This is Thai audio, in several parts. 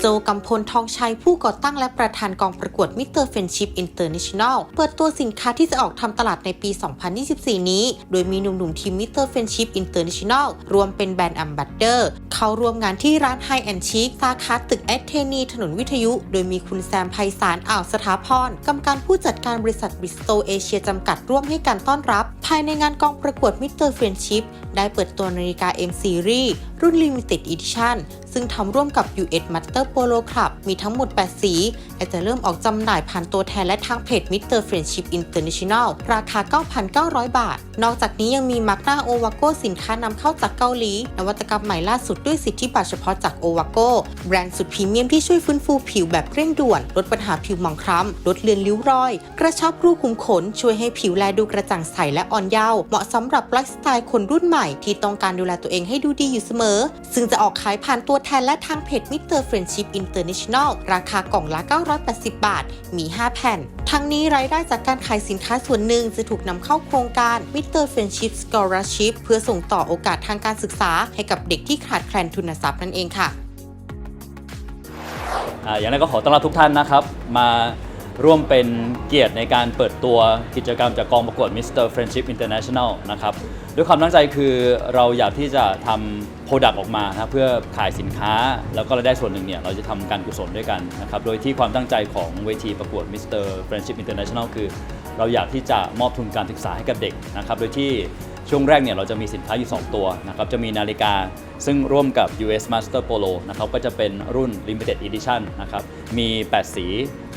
โจกำพลทองชัยผู้ก่อตั้งและประธานกองประกวดมิสเตอร์เฟนชิพอินเตอร์เนชั่นแนลเปิดตัวสินค้าที่จะออกทำตลาดในปี 2024 นี้ โดยมีหนุ่มๆทีมมิสเตอร์เฟนชิพอินเตอร์เนชั่นแนลรวมเป็นแบรนด์อัมบัตเดอร์เข้าร่วมงานที่ร้านไฮแอนชิคสาขาตึกแอดเทนีถนนวิทยุ โดยมีคุณแซมไพศาลอ่าวสถาพรกรรมการผู้จัดการบริษัทบิสโตเอเชียจำกัดร่วมให้การต้อนรับ ภายในงานกองประกวดมิเตอร์เฟนชิพได้เปิดตัวนาฬิกา M Series รุ่น Limited Edition ซึ่งทำร่วมกับ US Master Polo Club มีทั้งหมด 8 สี และจะเริ่มออกจำหน่ายผ่านตัวแทนและทางเพจ Mr. Friendship International ราคา 9,900 บาท นอกจากนี้ยังมีมาร์กหน้าโอวาโกสินค้านำเข้าจากเกาหลี นวัตกรรมใหม่ล่าสุดด้วยสิทธิบัตรเฉพาะจากโอวาโกแบรนด์สุดพรีเมียมที่ช่วยฟื้นฟูผิวแบบเร่งด่วน ลดปัญหาผิวหมองคล้ำลดเลือนริ้วรอย กระชับรูขุมขน ช่วยให้ผิวแลดูกระจ่างใสและอ่อนเยาว์เหมาะสำหรับไลฟ์สไตล์คนรุ่นใหม่ที่ต้องการดูแลตัวเองให้ดูดีอยู่เสมอ ซึ่งจะออกขายผ่านตัวแทนและทางเพจ Mr. Friendship International ราคากล่องละ 980 บาท มี 5 แผ่น ทั้งนี้รายได้จากการขายสินค้าส่วนหนึ่งจะถูกนำเข้าโครงการ Mr. Friendship Scholarship เพื่อส่งต่อโอกาสทางการศึกษา ให้กับเด็กที่ขาดแคลนทุนทรัพย์นั่นเองค่ะอ่าอย่างไรก็ขอต้อนรับทุกท่านนะครับ มา ร่วมเป็นเกียรติในการเปิดตัวกิจกรรมจากกองประกวด Mr. Friendship International นะครับด้วยความตั้งใจคือเราอยากที่จะทำโปรดักต์ออกมานะเพื่อขายสินค้า แล้วก็รายได้ส่วนหนึ่งเนี่ยเราจะทำการกุศลด้วยกันนะครับโดยที่ความตั้งใจของเวทีประกวด Mr. Friendship International คือ เราอยากที่จะมอบทุนการศึกษาให้กับเด็กนะครับโดยที่ ช่วงแรกเนี่ยเราจะมีสินค้าอยู่ 2 ตัวนะครับจะมีนาฬิกาซึ่งร่วมกับ US Master Polo นะครับก็จะเป็นรุ่น Limited Edition นะครับมี 8 สี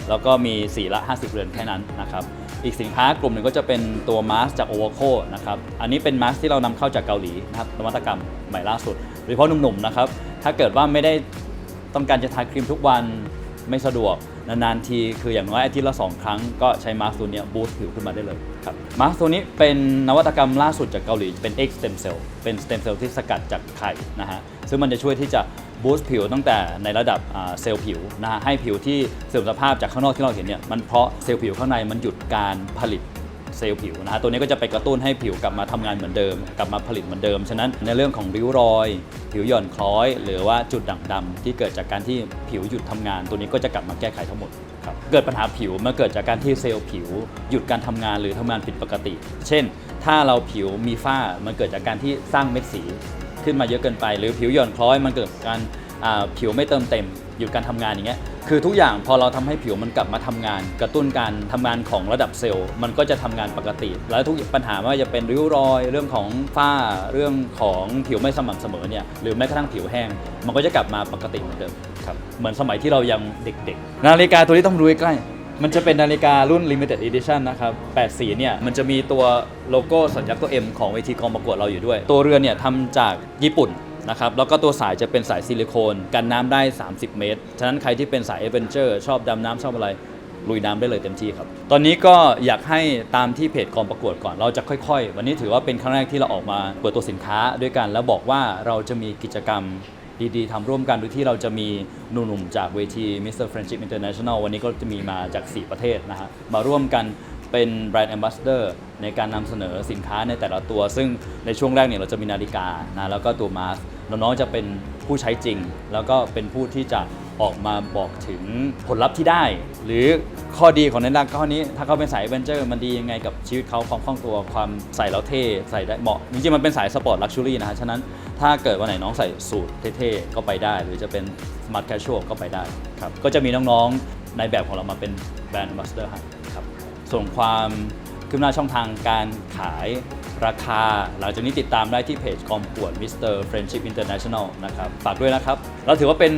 แล้วก็มีสีละ 50 เรือนแค่นั้นนะครับอีกสินค้ากลุ่มหนึ่งก็จะเป็นตัวมาสจาก o v a c o นะครับอันนี้เป็นมาสที่เรานำเข้าจากเกาหลีนะครับนวัตกรรมใหม่ล่าสุดโดยเฉพาะหนุ่มๆนะครับถ้าเกิดว่าไม่ได้ต้องการจะทาครีมทุกวันไม่สะดวก นานๆทีคืออย่างน้อยอาทิตย์ละ 2 ครั้งก็ใช้มาสก์ตัวนี้บูสต์ผิวขึ้นมาได้เลยครับมาสก์ตัวนี้เป็นนวัตกรรมล่าสุดจากเกาหลีเป็น X stem cell เป็น stem cell ที่สกัดจากไข่นะฮะซึ่งมันจะช่วยที่จะบูสต์ผิวตั้งแต่ในระดับเซลล์ผิวนะฮะให้ผิวที่เสื่อมสภาพจากข้างนอกที่เราเห็นเนี่ยมันเพราะเซลล์ผิวข้างในมันหยุดการผลิต เซลล์ผิวนะฮะตัวนี้ก็จะไปกระตุ้นให้ผิวกลับมาทำงานเหมือนเดิม กลับมาผลิตเหมือนเดิม ฉะนั้นในเรื่องของริ้วรอย ผิวหย่อนคล้อย หรือว่าจุดด่างดำที่เกิดจากการที่ผิวหยุดทำงาน ตัวนี้ก็จะกลับมาแก้ไขทั้งหมดครับเกิดปัญหาผิวเมื่อเกิดจากการที่เซลล์ผิว หยุดการทำงานหรือทำงานผิดปกติ เช่น ถ้าเราผิวมีฝ้ามันเกิดจากการที่สร้างเม็ดสีขึ้นมาเยอะเกินไป หรือผิวหย่อนคล้อยมันเกิดการผิวไม่เติมเต็มหยุดการทำงานอย่างเงี้ยคือทุกอย่างพอเราทำให้ผิวมันกลับมาทำงาน กระตุ้นการทำงานของระดับเซลล์ มันก็จะทำงานปกติ แล้วทุกปัญหาไม่ว่าจะเป็นริ้วรอย เรื่องของฝ้าเรื่องของผิวไม่สม่ำเสมอเนี่ยหรือแม้กระทั่งผิวแห้ง มันก็จะกลับมาปกติเหมือนเดิมครับเหมือนสมัยที่เรายังเด็กๆ นาฬิกาตัวนี้ต้องดูใกล้มันจะเป็นนาฬิการุ่น limited edition นะครับ8สีเนี่ย มันจะมีตัวโลโก้สัญลักษณ์ตัว M ของเวทีกองประกวดเราอยู่ด้วย ตัวเรือนเนี่ยทำจากญี่ปุ่น นะครับแล้วก็ตัวสายจะเป็นสายซิลิโคนกันน้ำได้ 30 เมตร ฉะนั้นใครที่เป็นสายเอเวนเจอร์ชอบดำน้ำชอบอะไรลุยน้ำได้เลยเต็มที่ครับ ตอนนี้ก็อยากให้ตามที่เพจกองประกวดก่อน เราจะค่อยๆ วันนี้ถือว่าเป็นครั้งแรกที่เราออกมาเปิดตัวสินค้าด้วยกัน แล้วบอกว่าเราจะมีกิจกรรมดีๆทำร่วมกันโดยที่เราจะมีหนุ่มๆจากเวที Mr. Friendship International วันนี้ก็จะมีมาจาก 4 ประเทศนะฮะมาร่วมกัน เป็นแบรนด์ Ambassador ในการนำเสนอสินค้าในแต่ละตัว ซึ่งในช่วงแรกเนี่ยเราจะมีนาฬิกานะแล้วก็ตัวมาสน้องๆจะเป็นผู้ใช้จริง แล้วก็เป็นผู้ที่จะออกมาบอกถึงผลลัพธ์ที่ได้ หรือข้อดีของนาฬิกาข้อนี้ ถ้าเขาเป็นสายเวนเจอร์ มันดียังไงกับชีวิตเขาความคล่องตัวความใส่แล้วเท่ใส่ได้เหมาะจริงๆมันเป็นสายสปอร์ตลักชัวรี่นะฮะฉะนั้นถ้าเกิดวันไหนน้องใส่สูทเท่ๆก็ไปได้ หรือจะเป็นสมาร์ทแคชชวลก็ไปได้ครับก็จะมีน้องๆในแบบของเรามาเป็นแบรนด์มาสเตอร์ให้ครับ ส่วนความคืบหน้าช่องทางการขายราคา หลังจากนี้ติดตามได้ที่เพจกองประกวด Mr. Friendship International นะครับ ฝากด้วยนะครับ เราถือว่าเป็น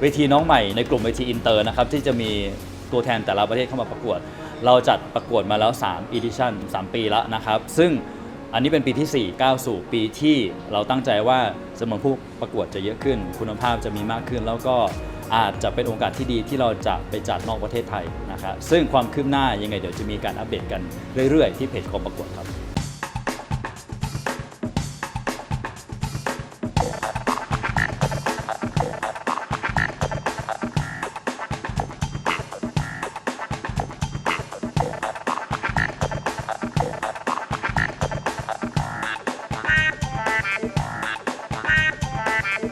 เวทีน้องใหม่ในกลุ่มเวทีอินเตอร์นะครับ ที่จะมีตัวแทนแต่ละประเทศเข้ามาประกวด เราจัดประกวดมาแล้ว 3 edition 3 ปีแล้วนะครับ ซึ่งอันนี้เป็นปีที่4ก้าวสู่ปีที่เราตั้งใจว่าจำนวนผู้ประกวดจะเยอะขึ้น คุณภาพจะมีมากขึ้นแล้วก็ อาจจะเป็นโอกาสที่ดีที่เราจะไปจัดนอกประเทศไทยนะครับซึ่งความคืบหน้ายังไงเดี๋ยวจะมีการอัปเดตกันเรื่อยๆ ที่เพจกองประกวดครับ